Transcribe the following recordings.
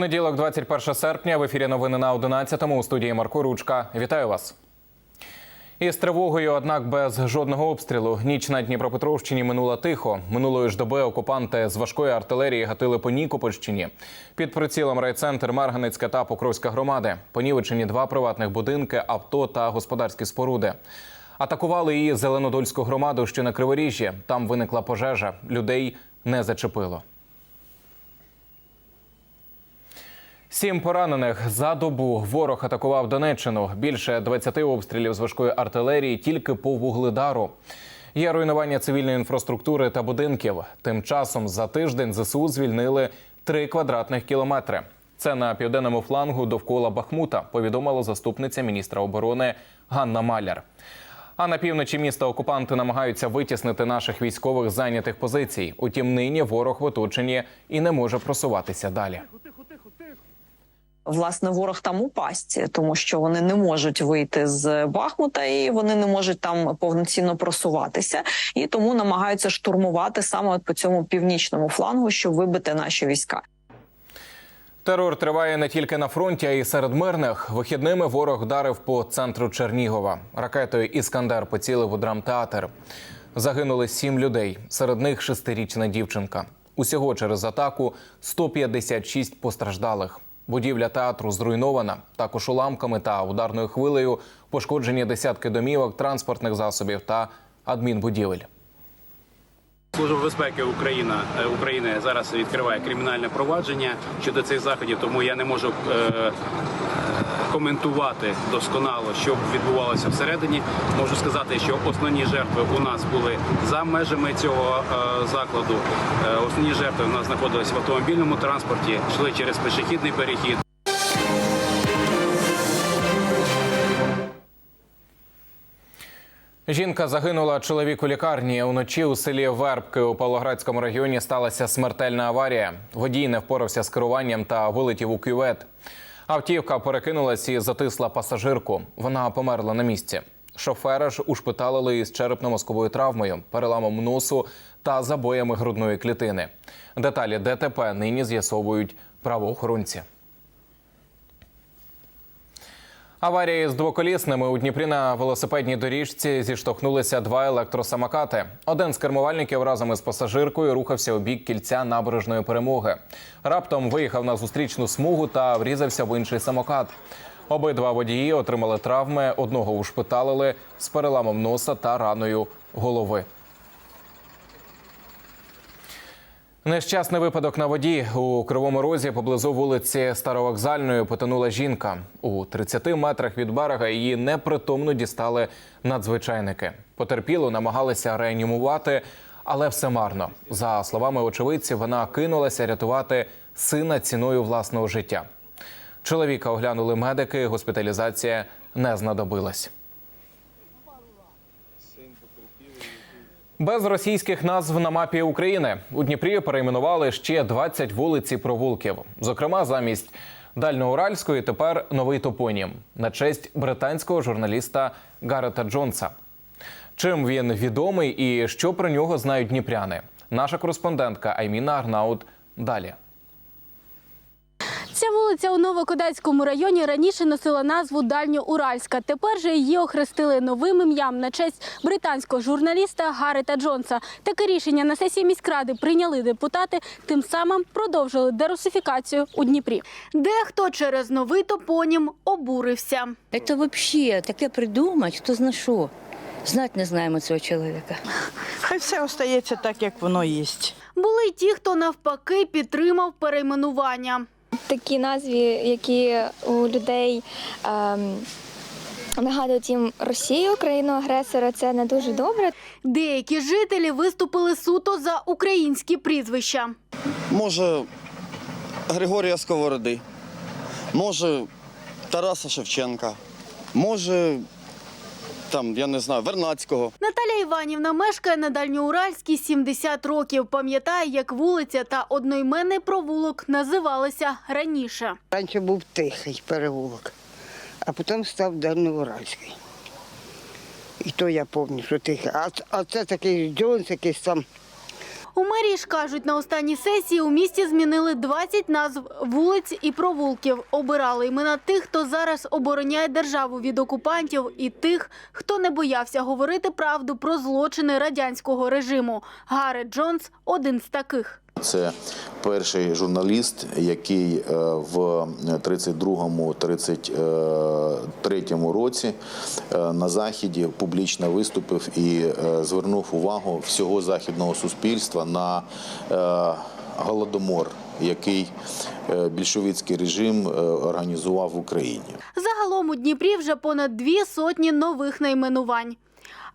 Понеділок, 21 серпня. В ефірі новини на 11-му у студії Марко Ручка. Вітаю вас. Із тривогою, однак без жодного обстрілу. Ніч на Дніпропетровщині минула тихо. Минулої ж доби окупанти з важкої артилерії гатили по Нікопольщині. Під прицілом райцентр Марганецька та Покровська громади. Понівечені два приватних будинки, авто та господарські споруди. Атакували і Зеленодольську громаду, що на Криворіжжі. Там виникла пожежа. Людей не зачепило. Сім поранених за добу ворог атакував Донеччину. Більше 20 обстрілів з важкої артилерії тільки по вугледару. Є руйнування цивільної інфраструктури та будинків. Тим часом за тиждень ЗСУ звільнили 3 квадратних кілометри. Це на південному флангу довкола Бахмута. Повідомила заступниця міністра оборони Ганна Маляр. А на півночі міста окупанти намагаються витіснити наших військових зайнятих позицій. Утім, нині ворог в оточенні і не може просуватися далі. Власне, ворог там у пастці, тому що вони не можуть вийти з Бахмута і вони не можуть там повноцінно просуватися, і тому намагаються штурмувати саме по цьому північному флангу, щоб вибити наші війська. Терор триває не тільки на фронті, а й серед мирних. Вихідними ворог вдарив по центру Чернігова. Ракетою Іскандер поцілив у драмтеатр. Загинули сім людей. Серед них шестирічна дівчинка. Усього через атаку 156 постраждалих. Будівля театру зруйнована. Також уламками та ударною хвилею пошкоджені десятки домівок, транспортних засобів та адмінбудівель. Служба безпеки Україна е, України зараз відкриває кримінальне провадження щодо цих заходів, тому я не можу е, коментувати досконало, що відбувалося всередині. Можу сказати, що основні жертви у нас були за межами цього е, закладу. Е, основні жертви у нас знаходились в автомобільному транспорті, йшли через пішохідний перехід. Жінка загинула чоловік у лікарні. Уночі у селі Вербки у Павлоградському регіоні сталася смертельна аварія. Водій не впорався з керуванням та вилетів у кювет. Автівка перекинулась і затисла пасажирку. Вона померла на місці. Шофера ж ушпиталили із черепно-мозковою травмою, переламом носу та забоями грудної клітини. Деталі ДТП нині з'ясовують правоохоронці. Аварії з двоколісними у Дніпрі на велосипедній доріжці зіштовхнулися два електросамокати. Один з кермувальників разом із пасажиркою рухався у бік кільця набережної перемоги. Раптом виїхав на зустрічну смугу та врізався в інший самокат. Обидва водії отримали травми. Одного ушпиталили з переламом носа та раною голови. Нещасний випадок на воді у кривому розі поблизу вулиці Старовокзальної потонула жінка. У 30 метрах від берега її непритомно дістали надзвичайники. Потерпілу намагалися реанімувати, але все марно. За словами очевидців, вона кинулася рятувати сина ціною власного життя. Чоловіка оглянули медики. Госпіталізація не знадобилась. Без російських назв на мапі України у Дніпрі перейменували ще 20 вулиць і провулків. Зокрема, замість Дальноуральської тепер новий топонім на честь британського журналіста Гарета Джонса. Чим він відомий і що про нього знають дніпряни? Наша кореспондентка Айміна Арнаут далі. Ця вулиця у Новокодацькому районі раніше носила назву Дальньоуральська. Тепер же її охрестили новим ім'ям на честь британського журналіста Гарета Джонса. Таке рішення на сесії міськради прийняли депутати, тим самим продовжили дерусифікацію у Дніпрі. Дехто через новий топонім обурився. Это вообще таке придумать, хто зна що. Знать не знаємо цього чоловіка. Хай все остається так, як воно є. Були й ті, хто навпаки підтримав перейменування. Такі назві, які у людей ем, нагадують їм Росію, країну агресора, це не дуже добре. Деякі жителі виступили суто за українські прізвища. Може, Григорія Сковороди, може, Тараса Шевченка, може, там, я не знаю, Вернацького. Наталя Іванівна мешкає на Дальньоуральській 70 років. Пам'ятає, як вулиця та одноіменний провулок називалися раніше. Раніше був тихий переулок, а потім став Дальньоуральський. І то я пам'ятаю, що тихий. А, а це такий Джонс якийсь там У мерії ж кажуть, на останній сесії у місті змінили 20 назв вулиць і провулків. Обирали імена тих, хто зараз обороняє державу від окупантів, і тих, хто не боявся говорити правду про злочини радянського режиму. Гарет Джонс один з таких. Це перший журналіст, який е, в 32-33 році е, на заході публічно виступив і е, звернув увагу всього західного суспільства на голодомор, який більшовицький режим організував в Україні. Загалом у Дніпрі вже понад дві сотні нових найменувань.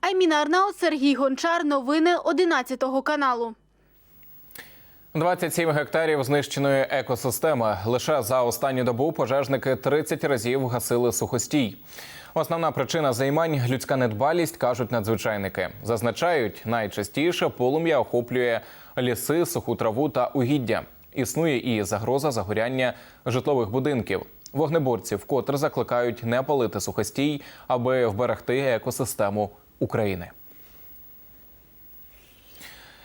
Айміна Арнаут, Сергій Гончар. Новини 11 каналу. 27 гектарів знищеної екосистеми. Лише за останню добу пожежники 30 разів гасили сухостій. Основна причина займань людська недбалість, кажуть надзвичайники. Зазначають, найчастіше полум'я охоплює ліси, суху траву та угіддя. Існує і загроза загоряння житлових будинків. Вогнеборці вкотре закликають не палити сухостій, аби вберегти екосистему України.